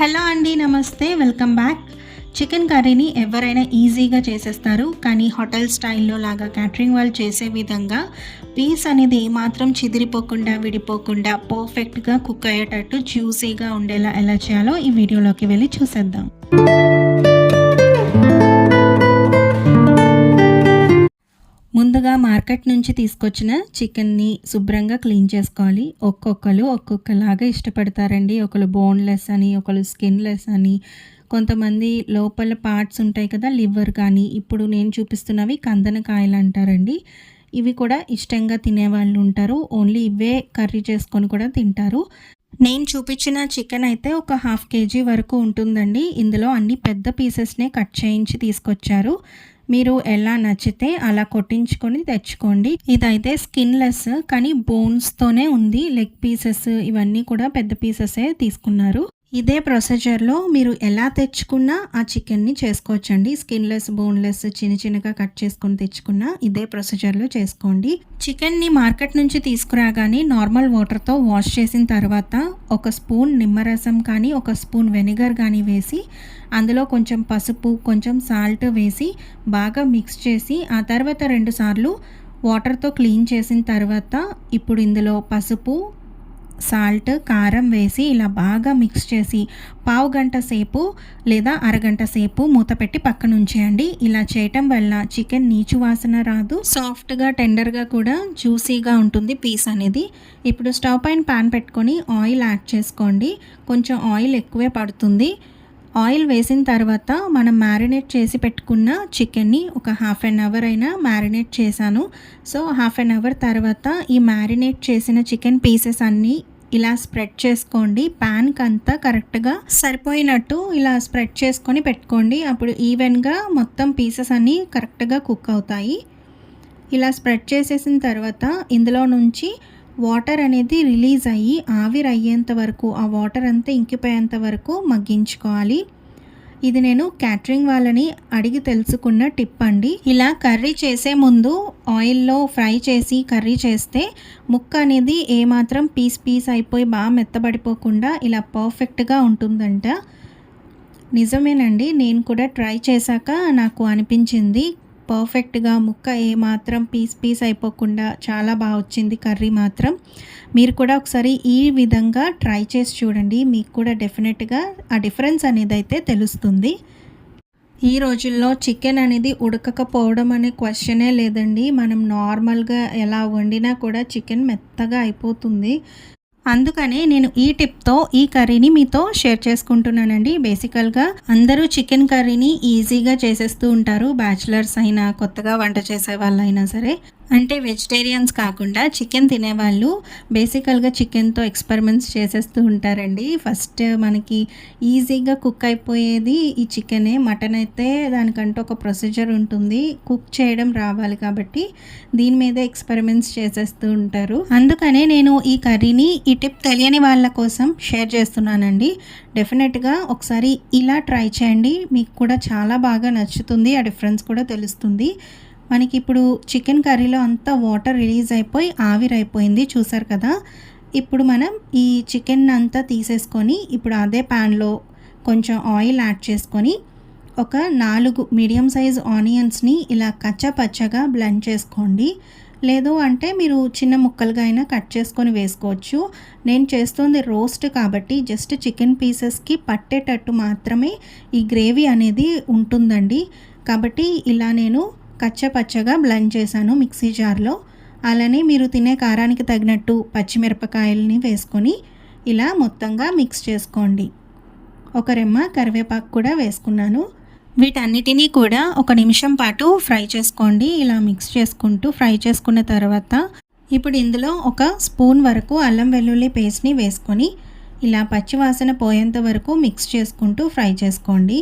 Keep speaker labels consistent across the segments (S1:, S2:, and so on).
S1: Hello అండి నమస్తే. Welcome back. Chicken కర్రీని ఎవరైనా ఈజీగా చేసేస్తారు కానీ హోటల్ స్టైల్లో లాగా క్యాటరింగ్ వాళ్ళు చేసే విధంగా పీస్ అనేది ఏమాత్రం చిదిరిపోకుండా విడిపోకుండా పర్ఫెక్ట్గా కుక్ అయ్యేటట్టు జ్యూసీగా ఉండేలా ఎలా చేయాలో ఈ వీడియోలోకి వెళ్ళి చూసేద్దాం. ముందుగా మార్కెట్ నుంచి తీసుకొచ్చిన చికెన్ని శుభ్రంగా క్లీన్ చేసుకోవాలి. ఒక్కొక్కరు ఒక్కొక్కలాగా ఇష్టపడతారండి. ఒకరు బోన్లెస్ అని ఒకరు స్కిన్లెస్ అని. కొంతమంది లోపల పార్ట్స్ ఉంటాయి కదా లివర్ కానీ. ఇప్పుడు నేను చూపిస్తున్నవి కందనకాయలు అంటారండి. ఇవి కూడా ఇష్టంగా తినేవాళ్ళు ఉంటారు. ఓన్లీ ఇవే కర్రీ చేసుకొని కూడా తింటారు. నేను చూపించిన చికెన్ అయితే ఒక హాఫ్ కేజీ వరకు ఉంటుందండి. ఇందులో అన్ని పెద్ద పీసెస్నే కట్ చేయించి తీసుకొచ్చారు. మీరు ఎలా నచ్చితే అలా కొట్టించుకొని తెచ్చుకోండి. ఇదైతే స్కిన్లెస్ కానీ బోన్స్తోనే ఉంది. లెగ్ పీసెస్ ఇవన్నీ కూడా పెద్ద పీసెసే తీసుకున్నారు. ఇదే ప్రొసీజర్లో మీరు ఎలా తెచ్చుకున్నా ఆ చికెన్ని చేసుకోవచ్చండి. స్కిన్లెస్ బోన్లెస్ చిన్న చిన్నగా కట్ చేసుకొని తెచ్చుకున్నా ఇదే ప్రొసీజర్లో చేసుకోండి. చికెన్ని మార్కెట్ నుంచి తీసుకురాగానే నార్మల్ వాటర్తో వాష్ చేసిన తర్వాత ఒక స్పూన్ నిమ్మరసం కానీ ఒక స్పూన్ వెనిగర్ కానీ వేసి అందులో కొంచెం పసుపు కొంచెం సాల్ట్ వేసి బాగా మిక్స్ చేసి ఆ తర్వాత రెండుసార్లు వాటర్తో క్లీన్ చేసిన తర్వాత ఇప్పుడు ఇందులో పసుపు సాల్ట్ కారం వేసి ఇలా బాగా మిక్స్ చేసి పావు గంట సేపు లేదా అరగంట సేపు మూత పెట్టి పక్కన ఉంచేయండి. ఇలా చేయటం వల్ల చికెన్ నీచు వాసన రాదు. సాఫ్ట్గా టెండర్గా కూడా జ్యూసీగా ఉంటుంది పీస్ అనేది. ఇప్పుడు స్టవ్ పైన పాన్ పెట్టుకొని ఆయిల్ యాడ్ చేసుకోండి. కొంచెం ఆయిల్ ఎక్కువే పడుతుంది. ఆయిల్ వేసిన తర్వాత మనం మ్యారినేట్ చేసి పెట్టుకున్న చికెన్ని ఒక హాఫ్ అన్ అవర్ అయినా మ్యారినేట్ చేశాను. సో హాఫ్ అన్ అవర్ తర్వాత ఈ మ్యారినేట్ చేసిన చికెన్ పీసెస్ అన్నీ ఇలా స్ప్రెడ్ చేసుకోండి. ప్యాన్కి అంతా కరెక్ట్గా సరిపోయినట్టు ఇలా స్ప్రెడ్ చేసుకొని పెట్టుకోండి. అప్పుడు ఈవెన్గా మొత్తం పీసెస్ అన్నీ కరెక్ట్గా కుక్ అవుతాయి. ఇలా స్ప్రెడ్ చేసేసిన తర్వాత ఇందులో నుంచి వాటర్ అనేది రిలీజ్ అయ్యి ఆవిరి అయ్యేంత వరకు ఆ వాటర్ అంతా ఇంకిపోయేంత వరకు మగ్గించుకోవాలి. ఇది నేను క్యాటరింగ్ వాళ్ళని అడిగి తెలుసుకున్న టిప్ అండి. ఇలా కర్రీ చేసే ముందు ఆయిల్లో ఫ్రై చేసి కర్రీ చేస్తే ముక్క అనేది ఏమాత్రం పీస్ పీస్ అయిపోయి బాగా మెత్తబడిపోకుండా ఇలా పర్ఫెక్ట్గా ఉంటుందంట. నిజమేనండి నేను కూడా ట్రై చేశాక నాకు అనిపించింది. పర్ఫెక్ట్గా ముక్క ఏమాత్రం పీస్ పీస్ అయిపోకుండా చాలా బాగా వచ్చింది కర్రీ మాత్రం. మీరు కూడా ఒకసారి ఈ విధంగా ట్రై చేసి చూడండి. మీకు కూడా డెఫినెట్గా ఆ డిఫరెన్స్ అనేది అయితే తెలుస్తుంది. ఈ రోజుల్లో చికెన్ అనేది ఉడకకపోవడం అనే క్వశ్చనే లేదండి. మనం నార్మల్గా ఎలా వండినా కూడా చికెన్ మెత్తగా అయిపోతుంది. అందుకనే నేను ఈ టిప్తో ఈ కర్రీని మీతో షేర్ చేసుకుంటున్నానండి. బేసికల్గా అందరూ చికెన్ కర్రీని ఈజీగా చేసేస్తూ ఉంటారు. బ్యాచిలర్స్ అయినా కొత్తగా వంట చేసే వాళ్ళైనా సరే. అంటే వెజిటేరియన్స్ కాకుండా చికెన్ తినేవాళ్ళు బేసికల్గా చికెన్తో ఎక్స్పెరిమెంట్స్ చేసేస్తూ ఉంటారండి. ఫస్ట్ మనకి ఈజీగా కుక్ అయిపోయేది ఈ చికెనే మటన్ అయితే దానికంటూ ఒక ప్రొసీజర్ ఉంటుంది. కుక్ చేయడం రావాలి కాబట్టి దీని మీద ఎక్స్పెరిమెంట్స్ చేసేస్తూ ఉంటారు. అందుకనే నేను ఈ కర్రీని ఈ టిప్ తెలియని వాళ్ళ కోసం షేర్ చేస్తున్నానండి. డెఫినెట్గా ఒకసారి ఇలా ట్రై చేయండి. మీకు కూడా చాలా బాగా నచ్చుతుంది. ఆ డిఫరెన్స్ కూడా తెలుస్తుంది. మనకి ఇప్పుడు చికెన్ కర్రీలో అంతా వాటర్ రిలీజ్ అయిపోయి ఆవిరైపోయింది చూసారు కదా? ఇప్పుడు మనం ఈ చికెన్ అంతా తీసేసుకొని ఇప్పుడు అదే ప్యాన్లో కొంచెం ఆయిల్ యాడ్ చేసుకొని ఒక నాలుగు మీడియం సైజ్ ఆనియన్స్ని ఇలా కచ్చా పచ్చగా బ్లెండ్ చేసుకోండి. లేదు అంటే మీరు చిన్న ముక్కలుగా అయినా కట్ చేసుకొని వేసుకోవచ్చు. నేను చేస్తుంది రోస్ట్ కాబట్టి జస్ట్ చికెన్ పీసెస్కి పట్టేటట్టు మాత్రమే ఈ గ్రేవీ అనేది ఉంటుందండి. కాబట్టి ఇలా నేను కచ్చపచ్చగా బ్లెండ్ చేశాను మిక్సీ జార్లో. అలానే మీరు తినే కారానికి తగినట్టు పచ్చిమిరపకాయలని వేసుకొని ఇలా మొత్తంగా మిక్స్ చేసుకోండి. ఒక రెమ్మ కరివేపాకు కూడా వేసుకున్నాను. వీటన్నిటినీ కూడా ఒక నిమిషం పాటు ఫ్రై చేసుకోండి. ఇలా మిక్స్ చేసుకుంటూ ఫ్రై చేసుకున్న తర్వాత ఇప్పుడు ఇందులో ఒక స్పూన్ వరకు అల్లం వెల్లుల్లి పేస్ట్ని వేసుకొని ఇలా పచ్చివాసన పోయేంత వరకు మిక్స్ చేసుకుంటూ ఫ్రై చేసుకోండి.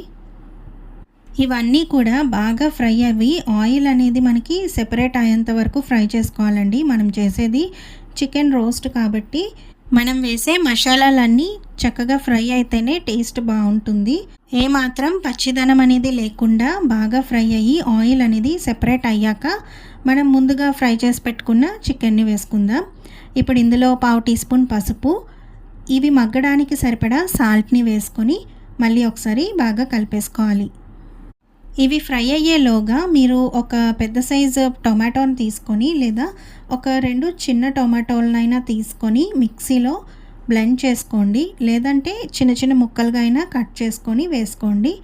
S1: ఇవన్నీ కూడా బాగా ఫ్రై అవి ఆయిల్ అనేది మనకి సెపరేట్ అయ్యేంత వరకు ఫ్రై చేసుకోవాలండి. మనం చేసేది చికెన్ రోస్ట్ కాబట్టి. మనం వేసే మసాలాలన్నీ చక్కగా ఫ్రై అయితేనే టేస్ట్ బాగుంటుంది. ఏమాత్రం పచ్చిదనం అనేది లేకుండా బాగా ఫ్రై అయ్యి ఆయిల్ అనేది సెపరేట్ అయ్యాక మనం ముందుగా ఫ్రై చేసి పెట్టుకున్న చికెన్ని వేసుకుందాం. ఇప్పుడు ఇందులో పావు టీ స్పూన్ పసుపు ఇవి మగ్గడానికి సరిపడా సాల్ట్ని వేసుకొని మళ్ళీ ఒకసారి బాగా కలిపేసుకోవాలి. ఇవి ఫ్రై అయ్యేలోగా మీరు ఒక పెద్ద సైజు టొమాటోని తీసుకొని లేదా ఒక రెండు చిన్న టొమాటోలనైనా తీసుకొని మిక్సీలో బ్లెండ్ చేసుకోండి. లేదంటే చిన్న చిన్న ముక్కలుగా అయినా కట్ చేసుకొని వేసుకోండి.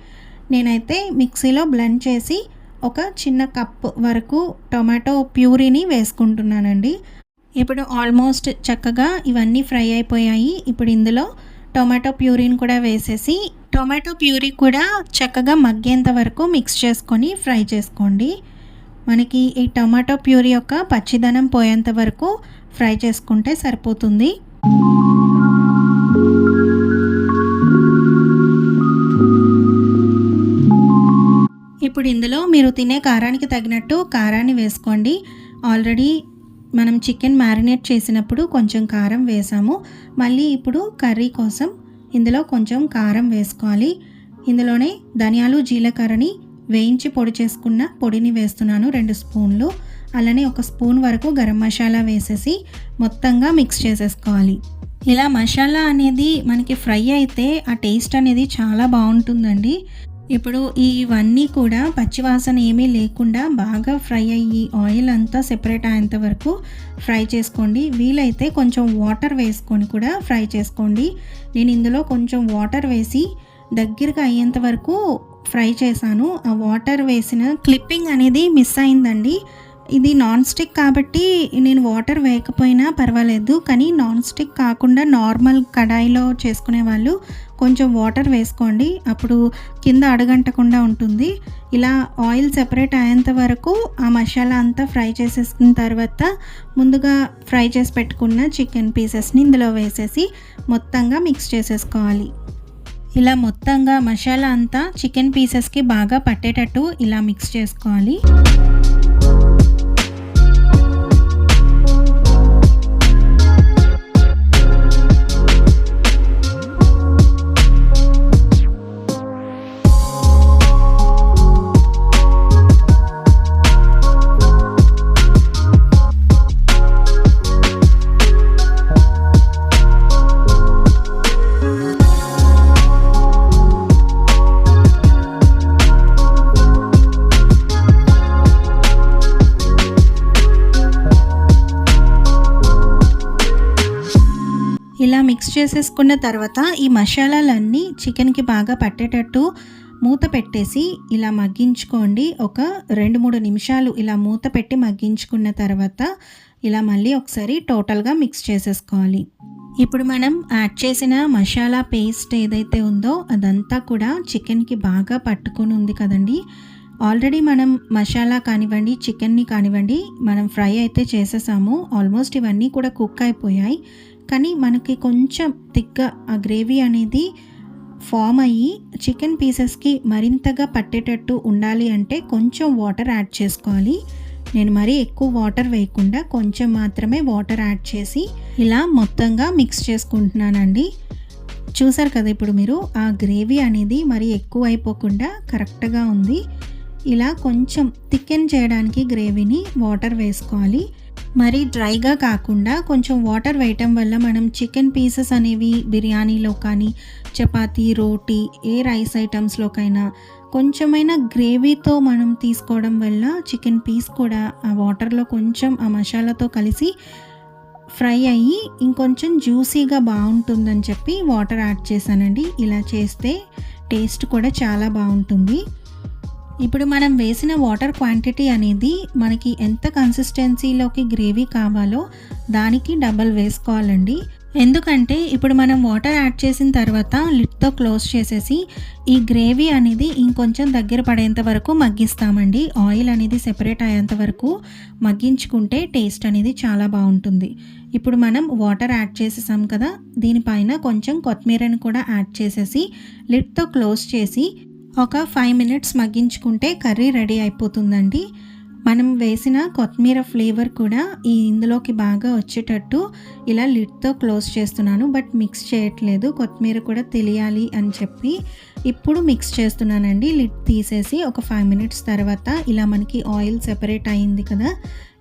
S1: నేనైతే మిక్సీలో బ్లెండ్ చేసి ఒక చిన్న కప్ వరకు టొమాటో ప్యూరీని వేసుకుంటున్నానండి. ఇప్పుడు ఆల్మోస్ట్ చక్కగా ఇవన్నీ ఫ్రై అయిపోయాయి. ఇప్పుడు ఇందులో టొమాటో ప్యూరీని కూడా వేసేసి టొమాటో ప్యూరీ కూడా చక్కగా మగ్గేంత వరకు మిక్స్ చేసుకొని ఫ్రై చేసుకోండి. మనకి ఈ టొమాటో ప్యూరీ యొక్క పచ్చిదనం పోయేంత వరకు ఫ్రై చేసుకుంటే సరిపోతుంది. ఇప్పుడు ఇందులో మీరు తినే కారానికి తగినట్టు కారాన్ని వేసుకోండి. ఆల్రెడీ మనం చికెన్ మ్యారినేట్ చేసినప్పుడు కొంచెం కారం వేసాము. మళ్ళీ ఇప్పుడు కర్రీ కోసం ఇందులో కొంచెం కారం వేసుకోవాలి. ఇందులోనే ధనియాలు జీలకర్రని వేయించి పొడి చేసుకున్న పొడిని వేస్తున్నాను రెండు స్పూన్లు. అలానే ఒక స్పూన్ వరకు గరం మసాలా వేసేసి మొత్తంగా మిక్స్ చేసేసుకోవాలి. ఇలా మసాలా అనేది మనకి ఫ్రై అయితే ఆ టేస్ట్ అనేది చాలా బాగుంటుందండి. ఇప్పుడు ఇవన్నీ కూడా పచ్చివాసన ఏమీ లేకుండా బాగా ఫ్రై అయ్యి ఆయిల్ అంతా సెపరేట్ అయ్యేంత వరకు ఫ్రై చేసుకోండి. వీలైతే కొంచెం వాటర్ వేసుకొని కూడా ఫ్రై చేసుకోండి. నేను ఇందులో కొంచెం వాటర్ వేసి దగ్గరగా అయ్యేంత వరకు ఫ్రై చేశాను. ఆ వాటర్ వేసిన క్లిప్పింగ్ అనేది మిస్ అయిందండి. ఇది నాన్ స్టిక్ కాబట్టి నేను వాటర్ వేయకపోయినా పర్వాలేదు. కానీ నాన్ స్టిక్ కాకుండా నార్మల్ కడాయిలో చేసుకునే వాళ్ళు కొంచెం వాటర్ వేసుకోండి. అప్పుడు కింద అడగంటకుండా ఉంటుంది. ఇలా ఆయిల్ సెపరేట్ అయ్యేంత వరకు ఆ మసాలా అంతా ఫ్రై చేసేసుకున్న తర్వాత ముందుగా ఫ్రై చేసి పెట్టుకున్న చికెన్ పీసెస్ని ఇందులో వేసేసి మొత్తంగా మిక్స్ చేసేసుకోవాలి. ఇలా మొత్తంగా మసాలా అంతా చికెన్ పీసెస్కి బాగా పట్టేటట్టు ఇలా మిక్స్ చేసుకోవాలి. మిక్స్ చేసేసుకున్న తర్వాత ఈ మసాలాలన్నీ చికెన్కి బాగా పట్టేటట్టు మూత పెట్టేసి ఇలా మగ్గించుకోండి. ఒక రెండు మూడు నిమిషాలు ఇలా మూత పెట్టి మగ్గించుకున్న తర్వాత ఇలా మళ్ళీ ఒకసారి టోటల్గా మిక్స్ చేసేసుకోవాలి. ఇప్పుడు మనం యాడ్ చేసిన మసాలా పేస్ట్ ఏదైతే ఉందో అదంతా కూడా చికెన్కి బాగా పట్టుకొని ఉంది కదండి. ఆల్రెడీ మనం మసాలా కానివ్వండి చికెన్ని కానివ్వండి మనం ఫ్రై అయితే చేసేసాము. ఆల్మోస్ట్ ఇవన్నీ కూడా కుక్ అయిపోయాయి. కానీ మనకి కొంచెం థిక్గా ఆ గ్రేవీ అనేది ఫామ్ అయ్యి చికెన్ పీసెస్కి మరింతగా పట్టేటట్టు ఉండాలి అంటే కొంచెం వాటర్ యాడ్ చేసుకోవాలి. నేను మరీ ఎక్కువ వాటర్ వేయకుండా కొంచెం మాత్రమే వాటర్ యాడ్ చేసి ఇలా మొత్తంగా మిక్స్ చేసుకుంటున్నానండి. చూసారు కదా ఇప్పుడు మీరు ఆ గ్రేవీ అనేది మరి ఎక్కువ అయిపోకుండా కరెక్ట్గా ఉంది. ఇలా కొంచెం థికెన్ చేయడానికి గ్రేవీని వాటర్ వేసుకోవాలి. మరి డ్రైగా కాకుండా కొంచెం వాటర్ వేయటం వల్ల మనం చికెన్ పీసెస్ అనేవి బిర్యానీలో కానీ చపాతీ రోటీ ఏ రైస్ ఐటమ్స్లోకైనా కొంచెమైనా గ్రేవీతో మనం తీసుకోవడం వల్ల చికెన్ పీస్ కూడా ఆ వాటర్లో కొంచెం ఆ మసాలాతో కలిసి ఫ్రై అయ్యి ఇంకొంచెం జ్యూసీగా బాగుంటుందని చెప్పి వాటర్ యాడ్ చేశానండి. ఇలా చేస్తే టేస్ట్ కూడా చాలా బాగుంటుంది. ఇప్పుడు మనం వేసిన వాటర్ క్వాంటిటీ అనేది మనకి ఎంత కన్సిస్టెన్సీలోకి గ్రేవీ కావాలో దానికి డబల్ వేసుకోవాలండి. ఎందుకంటే ఇప్పుడు మనం వాటర్ యాడ్ చేసిన తర్వాత లిడ్తో క్లోజ్ చేసేసి ఈ గ్రేవీ అనేది ఇంకొంచెం దగ్గర పడేంత వరకు మగ్గిస్తామండి. ఆయిల్ అనేది సెపరేట్ అయ్యేంత వరకు మగ్గించుకుంటే టేస్ట్ అనేది చాలా బాగుంటుంది. ఇప్పుడు మనం వాటర్ యాడ్ చేసేసాం కదా దీనిపైన కొంచెం కొత్తిమీరని కూడా యాడ్ చేసేసి లిడ్తో క్లోజ్ చేసి ఒక ఫైవ్ మినిట్స్ మగ్గించుకుంటే కర్రీ రెడీ అయిపోతుందండి. మనం వేసిన కొత్తిమీర ఫ్లేవర్ కూడా ఈ ఇందులోకి బాగా వచ్చేటట్టు ఇలా లిడ్తో క్లోజ్ చేస్తున్నాను బట్ మిక్స్ చేయట్లేదు. కొత్తిమీర కూడా తెలియాలి అని చెప్పి ఇప్పుడు మిక్స్ చేస్తున్నానండి. లిడ్ తీసేసి ఒక ఫైవ్ మినిట్స్ తర్వాత ఇలా మనకి ఆయిల్ సెపరేట్ అయింది కదా.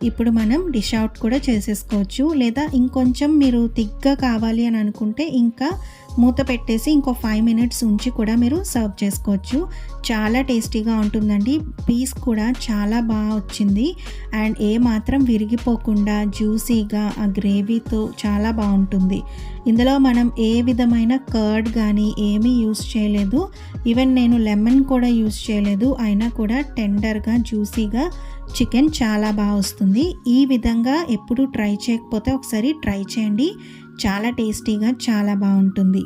S1: ఇప్పుడు మనం డిష్ అవుట్ కూడా చేసేసుకోవచ్చు. లేదా ఇంకొంచెం మీరు థిక్గా కావాలి అని అనుకుంటే ఇంకా మూత పెట్టేసి ఇంకో ఫైవ్ మినిట్స్ ఉంచి కూడా మీరు సర్వ్ చేసుకోవచ్చు. చాలా టేస్టీగా ఉంటుందండి. పీస్ కూడా చాలా బాగా వచ్చింది. అండ్ ఏ మాత్రం విరిగిపోకుండా జ్యూసీగా ఆ గ్రేవీతో చాలా బాగుంటుంది. ఇందులో మనం ఏ విధమైన కర్డ్ కానీ ఏమీ యూస్ చేయలేదు. ఈవెన్ నేను లెమన్ కూడా యూస్ చేయలేదు. అయినా కూడా టెండర్గా జ్యూసీగా చికెన్ చాలా బాగా వస్తుంది. ఈ విధంగా ఎప్పుడు ట్రై చేయకపోతే ఒకసారి ట్రై చేయండి. చాలా టేస్టీగా చాలా బాగుంటుంది.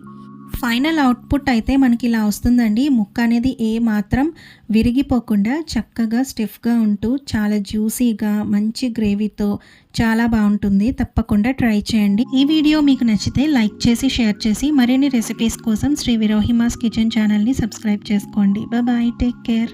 S1: ఫైనల్ అవుట్పుట్ అయితే మనకి ఇలా వస్తుందండి. ముక్క అనేది ఏ మాత్రం విరిగిపోకుండా చక్కగా స్టిఫ్గా ఉంటూ చాలా జ్యూసీగా మంచి గ్రేవీతో చాలా బాగుంటుంది. తప్పకుండా ట్రై చేయండి. ఈ వీడియో మీకు నచ్చితే లైక్ చేసి షేర్ చేసి మరిన్ని రెసిపీస్ కోసం శ్రీ విరోహిమాస్ కిచెన్ ఛానల్ని సబ్స్క్రైబ్ చేసుకోండి. బాయ్. Take care.